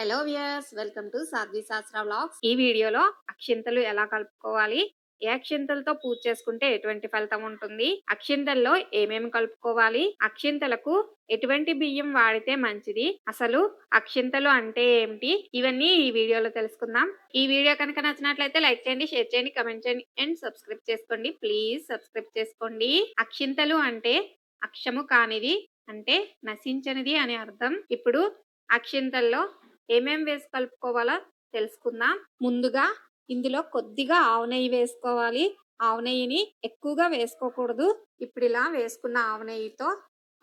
Hello viewers welcome to Sadhvi Shastra vlogs. ఈ వీడియోలో అక్షింతలు ఎలా కలుపుకోవాలి ఏ అక్షింతలతో పూజ చేసుకుంటే ఎటువంటి ఫలితం ఉంటుంది అక్షింతల్లో ఏమేమి కలుపుకోవాలి అక్షింతలకు ఎటువంటి బియ్యం వాడితే మంచిది అసలు అక్షింతలు అంటే ఏమిటి ఇవన్నీ ఈ వీడియోలో తెలుసుకుందాం. ఈ వీడియో కనుక నచ్చినట్లయితే లైక్ చేయండి షేర్ చేయండి కమెంట్ చేయండి అండ్ సబ్స్క్రైబ్ చేసుకోండి ప్లీజ్ సబ్స్క్రైబ్ చేసుకోండి. అక్షింతలు అంటే అక్షము కానిది అంటే నశించనిది అని అర్థం. ఇప్పుడు అక్షింతల్లో ఏమేమి వేసి కలుపుకోవాలో తెలుసుకుందాం. ముందుగా ఇందులో కొద్దిగా ఆవు నెయ్యి వేసుకోవాలి. ఆవు నెయ్యిని ఎక్కువగా వేసుకోకూడదు. ఇప్పుడు ఇలా వేసుకున్న ఆవు నెయ్యితో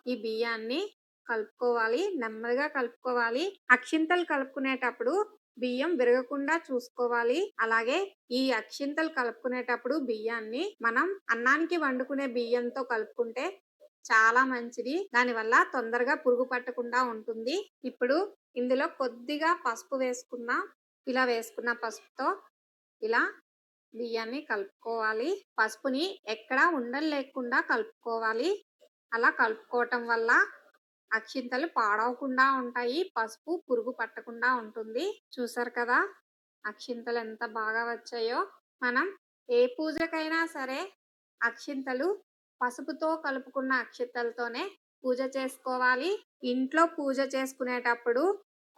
ఈ బియ్యాన్ని కలుపుకోవాలి. నెమ్మదిగా కలుపుకోవాలి. అక్షింతలు కలుపుకునేటప్పుడు బియ్యం విరగకుండా చూసుకోవాలి. అలాగే ఈ అక్షింతలు కలుపుకునేటప్పుడు బియ్యాన్ని మనం అన్నానికి వండుకునే బియ్యంతో కలుపుకుంటే చాలా మంచిది. దానివల్ల తొందరగా పురుగు పట్టకుండా ఉంటుంది. ఇప్పుడు ఇందులో కొద్దిగా పసుపు వేసుకున్న ఇలా వేసుకున్న పసుపుతో ఇలా బియ్యాన్ని కలుపుకోవాలి. పసుపుని ఎక్కడా ఉండలు లేకుండా కలుపుకోవాలి. అలా కలుపుకోవటం వల్ల అక్షింతలు పాడవకుండా ఉంటాయి. పసుపు పురుగు పట్టకుండా ఉంటుంది. చూసారు కదా అక్షింతలు ఎంత బాగా వచ్చాయో. మనం ఏ పూజకైనా సరే అక్షింతలు పసుపుతో కలుపుకున్న అక్షింతలతోనే పూజ చేసుకోవాలి. ఇంట్లో పూజ చేసుకునేటప్పుడు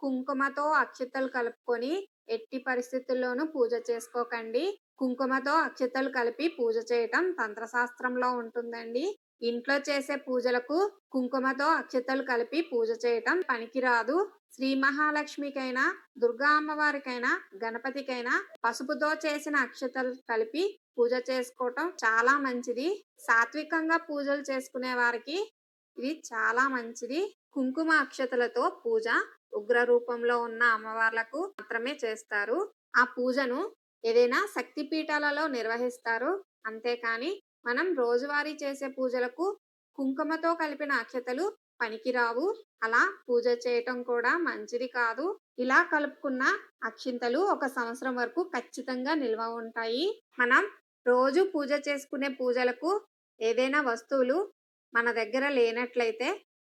కుంకుమతో అక్షతలు కలుపుకొని ఎట్టి పరిస్థితుల్లోనూ పూజ చేసుకోకండి. కుంకుమతో అక్షతలు కలిపి పూజ చేయటం తంత్రశాస్త్రంలో ఉంటుందండి. ఇంట్లో చేసే పూజలకు కుంకుమతో అక్షతలు కలిపి పూజ చేయటం పనికిరాదు. శ్రీ మహాలక్ష్మికైనా దుర్గా అమ్మవారికైనా గణపతికైనా పసుపుతో చేసిన అక్షతలు కలిపి పూజ చేసుకోవటం చాలా మంచిది. సాత్వికంగా పూజలు చేసుకునే వారికి ఇది చాలా మంచిది. కుంకుమ అక్షతలతో పూజ ఉగ్ర రూపంలో ఉన్న అమ్మవార్లకు మాత్రమే చేస్తారు. ఆ పూజను ఏదైనా శక్తి పీఠాలలో నిర్వహిస్తారు. అంతేకాని మనం రోజువారీ చేసే పూజలకు కుంకుమతో కలిపిన అక్షతలు పనికిరావు. అలా పూజ చేయటం కూడా మంచిది కాదు. ఇలా కలుపుకున్న అక్షింతలు ఒక సంవత్సరం వరకు ఖచ్చితంగా నిల్వ ఉంటాయి. మనం రోజు పూజ చేసుకునే పూజలకు ఏదైనా వస్తువులు మన దగ్గర లేనట్లయితే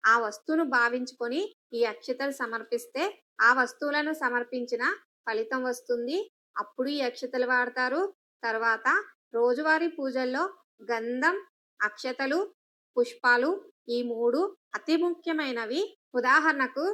ఆ వస్తువును భావించుకొని ఈ అక్షతలు సమర్పిస్తే ఆ వస్తువులను సమర్పించిన ఫలితం వస్తుంది. అప్పుడు ఈ అక్షతలు వాడతారు. తర్వాత రోజువారీ పూజల్లో గంధం అక్షతలు పుష్పాలు ఈ మూడు అతి ముఖ్యమైనవి. ఉదాహరణకు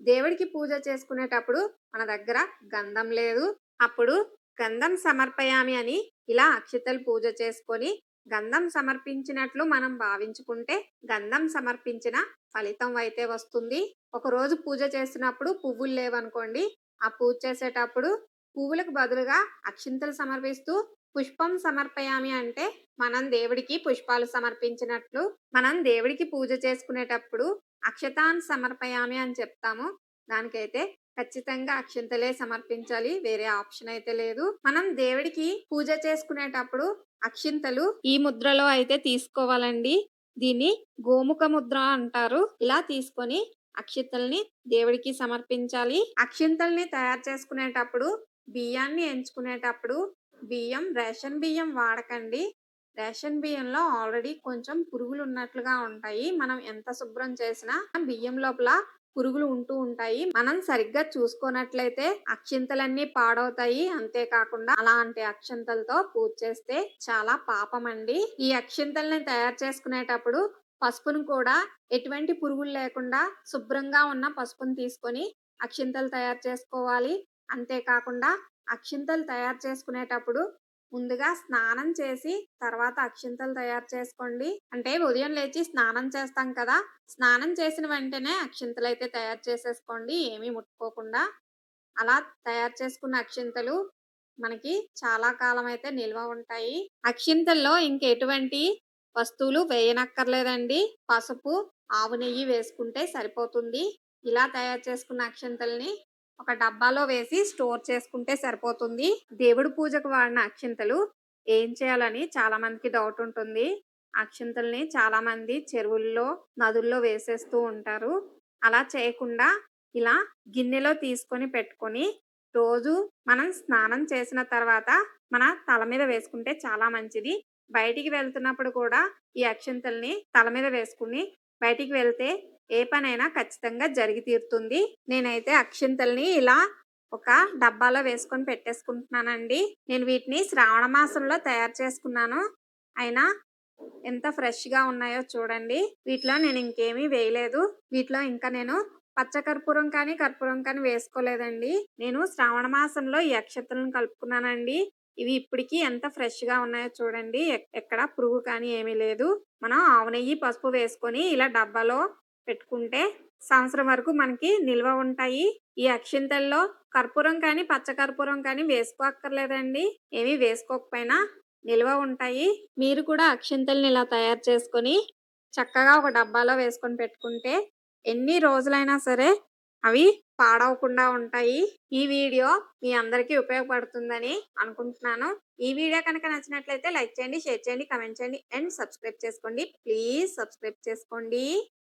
దేవుడికి పూజ చేసుకునేటప్పుడు మన దగ్గర గంధం లేదు. అప్పుడు గంధం సమర్పయామి అని ఇలా అక్షతలు పూజ చేసుకొని గంధం సమర్పించినట్లు మనం భావించుకుంటే గంధం సమర్పించిన ఫలితం అయితే వస్తుంది. ఒక రోజు పూజ చేసినప్పుడు పువ్వులు లేవనుకోండి ఆ పూజ చేసేటప్పుడు పువ్వులకు బదులుగా అక్షింతలు సమర్పిస్తూ పుష్పం సమర్పయామి అంటే మనం దేవుడికి పుష్పాలు సమర్పించినట్లు మనం దేవుడికి పూజ చేసుకునేటప్పుడు అక్షతాన్ సమర్పయామి అని చెప్తాము. దానికైతే ఖచ్చితంగా అక్షింతలే సమర్పించాలి. వేరే ఆప్షన్ అయితే లేదు. మనం దేవుడికి పూజ చేసుకునేటప్పుడు అక్షింతలు ఈ ముద్రలో అయితే తీసుకోవాలండి. దీన్ని గోముఖ ముద్ర అంటారు. ఇలా తీసుకొని అక్షింతల్ని దేవుడికి సమర్పించాలి. అక్షింతల్ని తయారు చేసుకునేటప్పుడు బియ్యాన్ని ఎంచుకునేటప్పుడు బియ్యం రేషన్ బియ్యం వాడకండి. రేషన్ బియ్యంలో ఆల్రెడీ కొంచెం పురుగులు ఉన్నట్లుగా ఉంటాయి. మనం ఎంత శుభ్రం చేసినా బియ్యం లోపల పురుగులు ఉంటూ ఉంటాయి. మనం సరిగ్గా చూసుకున్నట్లయితే అక్షింతలన్నీ పాడవుతాయి. అంతేకాకుండా అలాంటి అక్షింతలతో పూజ చేస్తే చాలా పాపం అండి ఈ అక్షింతల్ని తయారు చేసుకునేటప్పుడు పసుపును కూడా ఎటువంటి పురుగులు లేకుండా శుభ్రంగా ఉన్న పసుపును తీసుకొని అక్షింతలు తయారు చేసుకోవాలి. అంతేకాకుండా అక్షింతలు తయారు చేసుకునేటప్పుడు ముందుగా స్నానం చేసి తర్వాత అక్షింతలు తయారు చేసుకోండి. అంటే ఉదయం లేచి స్నానం చేస్తాం కదా స్నానం చేసిన వెంటనే అక్షింతలు అయితే తయారు చేసేసుకోండి ఏమీ ముట్టుకోకుండా. అలా తయారు చేసుకున్న అక్షింతలు మనకి చాలా కాలం అయితే నిల్వ ఉంటాయి. అక్షింతల్లో ఇంకెటువంటి వస్తువులు వేయనక్కర్లేదండి. పసుపు ఆవు నెయ్యి వేసుకుంటే సరిపోతుంది. ఇలా తయారు చేసుకున్న అక్షింతల్ని ఒక డబ్బాలో వేసి స్టోర్ చేసుకుంటే సరిపోతుంది. దేవుడి పూజకు వాడిన అక్షింతలు ఏం చేయాలని చాలా మందికి డౌట్ ఉంటుంది. అక్షింతల్ని చాలా మంది చెరువుల్లో నదుల్లో వేసేస్తూ ఉంటారు. అలా చేయకుండా ఇలా గిన్నెలో తీసుకొని పెట్టుకొని రోజు మనం స్నానం చేసిన తర్వాత మన తల మీద వేసుకుంటే చాలా మంచిది. బయటికి వెళ్తున్నప్పుడు కూడా ఈ అక్షింతల్ని తల మీద వేసుకుని బయటికి వెళ్తే ఏ పనైనా ఖచ్చితంగా జరిగి తీరుతుంది. నేనైతే అక్షింతల్ని ఇలా ఒక డబ్బాలో వేసుకొని పెట్టేసుకుంటున్నానండి. నేను వీటిని శ్రావణ మాసంలో తయారు చేసుకున్నాను. అయినా ఎంత ఫ్రెష్గా ఉన్నాయో చూడండి. వీటిలో నేను ఇంకేమీ వేయలేదు. వీటిలో ఇంకా నేను పచ్చకర్పూరం కానీ కర్పూరం కానీ వేసుకోలేదండి. నేను శ్రావణ మాసంలో ఈ అక్షతలను కలుపుకున్నానండి. ఇవి ఇప్పటికి ఎంత ఫ్రెష్గా ఉన్నాయో చూడండి. ఎక్- ఎక్కడ పురుగు కానీ ఏమీ లేదు. మనం ఆవు నెయ్యి పసుపు వేసుకొని ఇలా డబ్బాలో పెట్టుకుంటే సంవత్సరం వరకు మనకి నిల్వ ఉంటాయి. ఈ అక్షింతల్లో కర్పూరం కానీ పచ్చ కర్పూరం కానీ వేసుకోక్కర్లేదండి. ఏమి వేసుకోకపోయినా నిల్వ ఉంటాయి. మీరు కూడా అక్షింతల్ని ఇలా తయారు చేసుకొని చక్కగా ఒక డబ్బాలో వేసుకొని పెట్టుకుంటే ఎన్ని రోజులైనా సరే అవి పాడవకుండా ఉంటాయి. ఈ వీడియో మీ అందరికీ ఉపయోగపడుతుందని అనుకుంటున్నాను. ఈ వీడియో కనుక నచ్చినట్లయితే లైక్ చేయండి షేర్ చేయండి కమెంట్ చేయండి అండ్ సబ్స్క్రైబ్ చేసుకోండి. ప్లీజ్ సబ్స్క్రైబ్ చేసుకోండి.